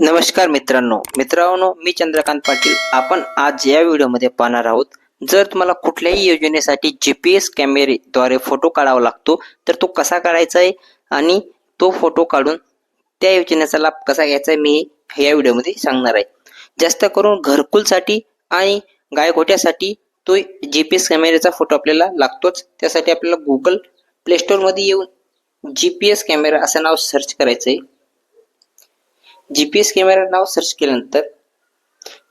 नमस्कार मित्रांनो. मित्रांनो मी चंद्रकांत पाटील. आपण आज या व्हिडिओमध्ये पाहणार आहोत जर तुम्हाला कुठल्याही योजनेसाठी जी पी एस कॅमेरेद्वारे फोटो काढावा लागतो तर तो कसा काढायचा आहे आणि तो फोटो काढून त्या योजनेचा लाभ कसा घ्यायचा आहे मी या व्हिडिओमध्ये सांगणार आहे. जास्त करून घरकुलसाठी आणि गायकोट्यासाठी तो जी पी एस कॅमेऱ्याचा फोटो आपल्याला लागतोच. त्यासाठी आपल्याला गुगल प्लेस्टोरमध्ये येऊन जी पी एस कॅमेरा असं नाव सर्च करायचं आहे जी पी एस कॅमेरा नाव सर्च केल्यानंतर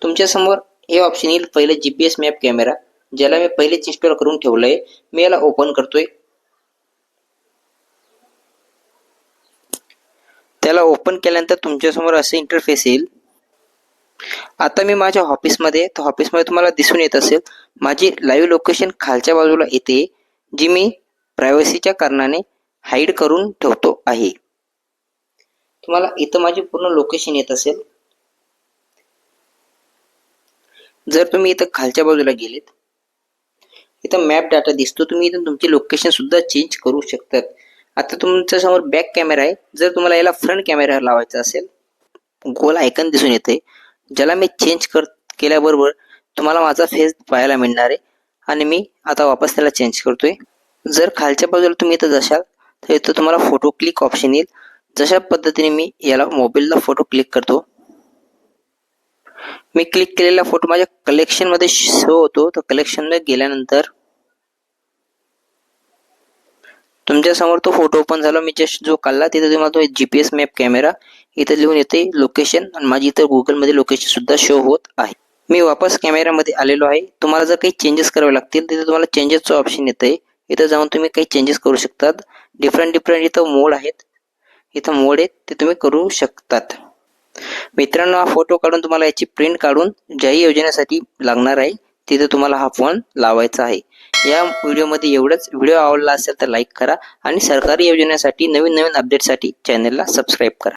तुमच्यासमोर हे ऑप्शन येईल पहिलं G P S map camera ज्याला मी पहिलेच इन्स्टॉल करून ठेवलं आहे मी याला ओपन करतोय. त्याला ओपन केल्यानंतर तुमच्यासमोर असं इंटरफेस येईल. आता मी माझ्या ऑफिसमध्ये तर ऑफिसमध्ये तुम्हाला दिसून येत असेल माझी लाईव्ह लोकेशन खालच्या बाजूला येते जी मी प्रायव्हसीच्या कारणाने हाईड करून ठेवतो आहे. तुम्हाला इथं माझी पूर्ण लोकेशन येत असेल. जर तुम्ही इथं खालच्या बाजूला गेलेत इथं मॅप डाटा दिसतो तुम्ही इथं तुमची लोकेशन सुद्धा चेंज करू शकतात. आता तुमच्यासमोर बॅक कॅमेरा आहे. जर तुम्हाला याला फ्रंट कॅमेरा लावायचा असेल गोल आयकन दिसून येते ज्याला मी चेंज कर केल्याबरोबर तुम्हाला माझा फेस पाहायला मिळणार आहे. आणि मी आता वापस त्याला चेंज करतोय. जर खालच्या बाजूला तुम्ही इथं जसाल तर इथं तुम्हाला फोटो क्लिक ऑप्शन येईल. जशा पद्धतीने मी याला मोबाईलला फोटो क्लिक करतो. मी क्लिक केलेला फोटो माझ्या कलेक्शनमध्ये शो होतो. तर कलेक्शनमध्ये गेल्यानंतर तुमच्यासमोर तो फोटो ओपन झाला. मी जस्ट जो काढला तिथे तुम्हाला तो जीपीएस मॅप कॅमेरा इथे लिहून येते लोकेशन आणि माझी इथं गुगलमध्ये लोकेशन सुद्धा शो होत आहे. मी वापस कॅमेऱ्यामध्ये आलेलो आहे. तुम्हाला जर काही चेंजेस करावे लागतील तिथे तुम्हाला चेंजेसचं ऑप्शन येतं आहे इथं जाऊन तुम्ही काही चेंजेस करू शकतात. डिफरंट डिफरंट इथं मोड आहेत. इथं मोड आहेत ते तुम्ही करू शकतात. मित्रांनो हा फोटो काढून तुम्हाला याची प्रिंट काढून ज्याही योजनेसाठी लागणार आहे तिथे तुम्हाला हा फोन लावायचा आहे. या व्हिडिओमध्ये एवढंच. व्हिडिओ आवडला असेल तर लाईक करा आणि सरकारी योजनेसाठी नवीन नवीन अपडेटसाठी चॅनलला सबस्क्राईब करा.